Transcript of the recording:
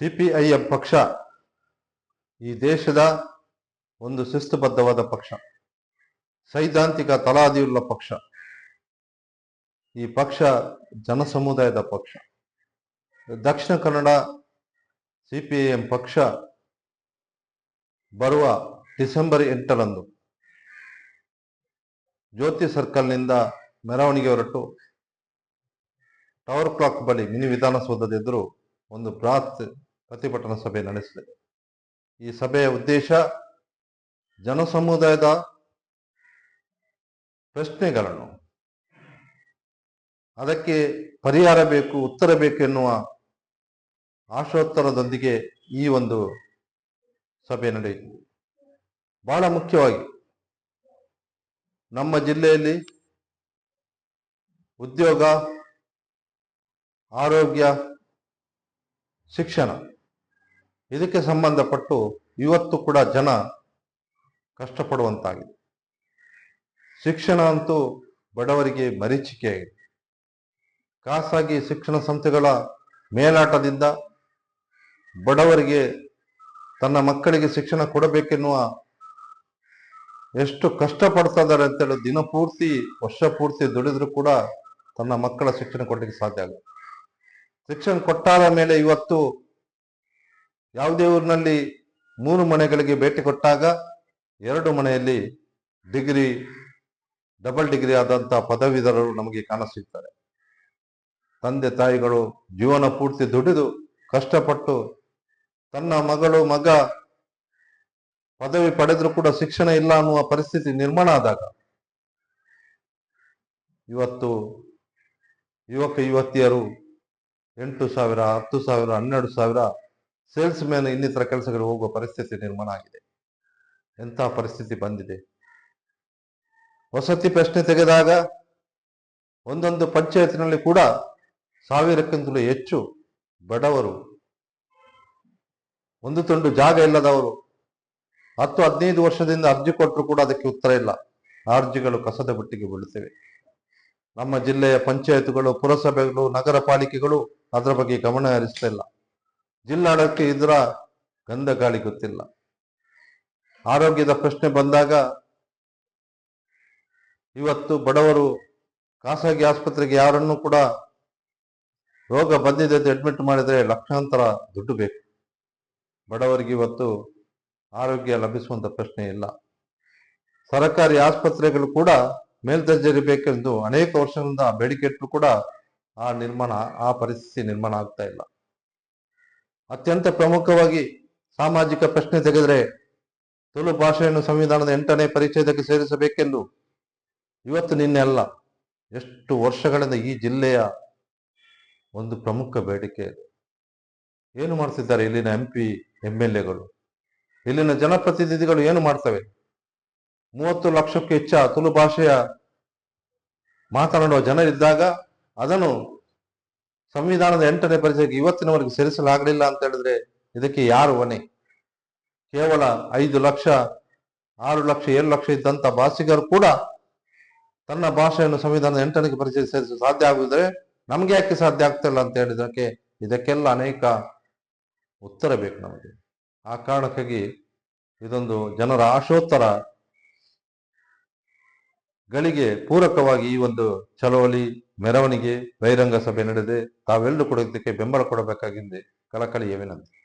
CPIM ಪಕ್ಷ ಈ ದೇಶದ ಒಂದು ಶಿಸ್ತುಬದ್ಧವಾದ ಪಕ್ಷ, ಸೈದ್ಧಾಂತಿಕ ತಲಾದಿಯುಳ್ಳ ಪಕ್ಷ, ಈ ಪಕ್ಷ ಜನಸಮುದಾಯದ ಪಕ್ಷ. ದಕ್ಷಿಣ ಕನ್ನಡ ಸಿಪಿಐಎಂ ಪಕ್ಷ ಬರುವ ಡಿಸೆಂಬರ್ ಎಂಟರಂದು ಜ್ಯೋತಿ ಸರ್ಕಲ್ನಿಂದ ಮೆರವಣಿಗೆ ಹೊರಟು ಟವರ್ ಕ್ಲಾಕ್ ಬಳಿ ಮಿನಿ ವಿಧಾನಸೌಧದ ಎದುರು ಒಂದು ಬೃಹತ್ ಪ್ರತಿಭಟನಾ ಸಭೆ ನಡೆಸಿದೆ. ಈ ಸಭೆಯ ಉದ್ದೇಶ ಜನಸಮುದಾಯದ ಪ್ರಶ್ನೆಗಳನ್ನು, ಅದಕ್ಕೆ ಪರಿಹಾರ ಬೇಕು, ಉತ್ತರ ಬೇಕು ಎನ್ನುವ ಆಶೋತ್ತರದೊಂದಿಗೆ ಈ ಒಂದು ಸಭೆ ನಡೆಯಿತು. ಬಹಳ ಮುಖ್ಯವಾಗಿ ನಮ್ಮ ಜಿಲ್ಲೆಯಲ್ಲಿ ಉದ್ಯೋಗ, ಆರೋಗ್ಯ, ಶಿಕ್ಷಣ ಇದಕ್ಕೆ ಸಂಬಂಧಪಟ್ಟು ಇವತ್ತು ಕೂಡ ಜನ ಕಷ್ಟಪಡುವಂತಾಗಿದೆ. ಶಿಕ್ಷಣ ಅಂತೂ ಬಡವರಿಗೆ ಮರೀಚಿಕೆಯಾಗಿದೆ ಖಾಸಗಿ ಶಿಕ್ಷಣ ಸಂಸ್ಥೆಗಳ ಮೇಲಾಟದಿಂದ ಬಡವರಿಗೆ ತನ್ನ ಮಕ್ಕಳಿಗೆ ಶಿಕ್ಷಣ ಕೊಡಬೇಕೆನ್ನುವ ಎಷ್ಟು ಕಷ್ಟಪಡ್ತಾ ಇದ್ದಾರೆ ಅಂತೇಳಿ ದಿನಪೂರ್ತಿ ವರ್ಷ ಪೂರ್ತಿ ದುಡಿದ್ರೂ ಕೂಡ ತನ್ನ ಮಕ್ಕಳ ಶಿಕ್ಷಣ ಕೊಡಲಿಕ್ಕೆ ಸಾಧ್ಯ ಆಗುತ್ತೆ ಶಿಕ್ಷಣ ಕೊಟ್ಟಾದ ಮೇಲೆ ಇವತ್ತು ಯಾವುದೇ ಊರಿನಲ್ಲಿ ಮೂರು ಮನೆಗಳಿಗೆ ಭೇಟಿ ಕೊಟ್ಟಾಗ ಎರಡು ಮನೆಯಲ್ಲಿ ಡಿಗ್ರಿ, ಡಬಲ್ ಡಿಗ್ರಿ ಆದಂತ ಪದವೀಧರರು ನಮಗೆ ಕಾಣಸಿಗ್ತಾರೆ ತಂದೆ, ತಾಯಿಗಳು ಜೀವನ ಪೂರ್ತಿ ದುಡಿದು ಕಷ್ಟಪಟ್ಟು ತನ್ನ ಮಗಳು, ಮಗ ಪದವಿ ಪಡೆದರೂ ಕೂಡ ಶಿಕ್ಷಣ ಇಲ್ಲ ಅನ್ನುವ ಪರಿಸ್ಥಿತಿ ನಿರ್ಮಾಣ ಆದಾಗ ಇವತ್ತು ಯುವಕ, ಯುವತಿಯರು ಎಂಟು ಸಾವಿರ, ಹತ್ತು ಸಾವಿರ, ಹನ್ನೆರಡು ಸಾವಿರ ಸೇಲ್ಸ್ ಮ್ಯಾನ್ ಇನ್ನಿತರ ಕೆಲಸಗಳು ಹೋಗುವ ಪರಿಸ್ಥಿತಿ ನಿರ್ಮಾಣ ಆಗಿದೆ. ಎಂಥ ಪರಿಸ್ಥಿತಿ ಬಂದಿದೆ? ವಸತಿ ಪ್ರಶ್ನೆ ತೆಗೆದಾಗ ಒಂದೊಂದು ಪಂಚಾಯತ್ನಲ್ಲಿ ಕೂಡ ಸಾವಿರಕ್ಕಿಂತಲೂ ಹೆಚ್ಚು ಬಡವರು, ಒಂದು ತುಂಡು ಜಾಗ ಇಲ್ಲದವರು, ಹತ್ತು ಹದಿನೈದು ವರ್ಷದಿಂದ ಅರ್ಜಿ ಕೊಟ್ಟರು ಕೂಡ ಅದಕ್ಕೆ ಉತ್ತರ ಇಲ್ಲ. ಅರ್ಜಿಗಳು ಕಸದ ಬುಟ್ಟಿಗೆ ಬೀಳುತ್ತವೆ. ನಮ್ಮ ಜಿಲ್ಲೆಯ ಪಂಚಾಯತ್ಗಳು, ಪುರಸಭೆಗಳು ನಗರ ಪಾಲಿಕೆಗಳು ಅದರ ಬಗ್ಗೆ ಗಮನ ಹರಿಸ್ತಾ ಇಲ್ಲ. ಜಿಲ್ಲಾಡಳಿತ ಇದ್ರ ಗಂಧ ಗಾಳಿ ಗೊತ್ತಿಲ್ಲ. ಆರೋಗ್ಯದ ಪ್ರಶ್ನೆ ಬಂದಾಗ ಇವತ್ತು ಬಡವರು ಖಾಸಗಿ ಆಸ್ಪತ್ರೆಗೆ ಯಾರನ್ನು ಕೂಡ ರೋಗ ಬಂದಿದೆ ಅಂತ ಅಡ್ಮಿಟ್ ಮಾಡಿದ್ರೆ ಲಕ್ಷಾಂತರ ದುಡ್ಡು ಬೇಕು. ಬಡವರಿಗೆ ಇವತ್ತು ಆರೋಗ್ಯ ಲಭಿಸುವಂತ ಪ್ರಶ್ನೆ ಇಲ್ಲ. ಸರಕಾರಿ ಆಸ್ಪತ್ರೆಗಳು ಕೂಡ ಮೇಲ್ದರ್ಜೆರಿಬೇಕೆಂದು ಅನೇಕ ವರ್ಷಗಳಿಂದ ಬೇಡಿಕೆ ಇಟ್ಟರು ಕೂಡ ಆ ನಿರ್ಮಾಣ, ಆ ಪರಿಸ್ಥಿತಿ ನಿರ್ಮಾಣ ಆಗ್ತಾ ಇಲ್ಲ. ಅತ್ಯಂತ ಪ್ರಮುಖವಾಗಿ ಸಾಮಾಜಿಕ ಪ್ರಶ್ನೆ ತೆಗೆದರೆ ತುಳು ಭಾಷೆಯನ್ನು ಸಂವಿಧಾನದ ಎಂಟನೇ ಪರಿಚಯದಕ್ಕೆ ಸೇರಿಸಬೇಕೆಂದು ಇವತ್ತು ನಿನ್ನೆ ಅಲ್ಲ, ಎಷ್ಟು ವರ್ಷಗಳಿಂದ ಈ ಜಿಲ್ಲೆಯ ಒಂದು ಪ್ರಮುಖ ಬೇಡಿಕೆ ಏನು ಮಾಡ್ತಿದ್ದಾರೆ ಇಲ್ಲಿನ ಎಂ ಪಿ ಎಂ ಎಲ್ ಎಗಳು ಇಲ್ಲಿನ ಜನಪ್ರತಿನಿಧಿಗಳು ಏನು ಮಾಡ್ತವೆ? ಮೂವತ್ತು ಲಕ್ಷಕ್ಕೂ ಹೆಚ್ಚ ತುಳು ಭಾಷೆಯ ಮಾತನಾಡುವ ಜನರಿದ್ದಾಗ ಅದನ್ನು ಸಂವಿಧಾನದ ಎಂಟನೇ ಪರಿಚಯಕ್ಕೆ ಇವತ್ತಿನವರೆಗೆ ಸೇರಿಸಲಾಗಲಿಲ್ಲ ಅಂತ ಹೇಳಿದ್ರೆ ಇದಕ್ಕೆ ಯಾರು ಹೊಣೆ? ಕೇವಲ ಐದು ಲಕ್ಷ, ಆರು ಲಕ್ಷ, ಏಳು ಲಕ್ಷ ಇದ್ದಂತ ಭಾಷಿಗರು ಕೂಡ ತನ್ನ ಭಾಷೆಯನ್ನು ಸಂವಿಧಾನದ ಎಂಟನೇ ಪರಿಚಯ ಸೇರಿಸಲು ಸಾಧ್ಯ ಆಗುವುದ್ರೆ ನಮ್ಗೆ ಯಾಕೆ ಸಾಧ್ಯ ಆಗ್ತಿಲ್ಲ ಅಂತ ಹೇಳಿದಕ್ಕೆ ಇದಕ್ಕೆಲ್ಲ ಅನೇಕ ಉತ್ತರ ಬೇಕು ನಮಗೆ. ಆ ಕಾರಣಕ್ಕಾಗಿ ಇದೊಂದು ಜನರ ಆಶೋತ್ತರ ಗಳಿಗೆ ಪೂರಕವಾಗಿ ಈ ಒಂದು ಚಳವಳಿ, ಮೆರವಣಿಗೆ, ಬಹಿರಂಗ ಸಭೆ ನಡೆದೆ. ತಾವೆಲ್ಲರೂ ಕೂಡ ಇದಕ್ಕೆ ಬೆಂಬಲ ಕೊಡಬೇಕಾಗಿದೆ ಕಳಕಳಿಯ ವಿನಂತಿ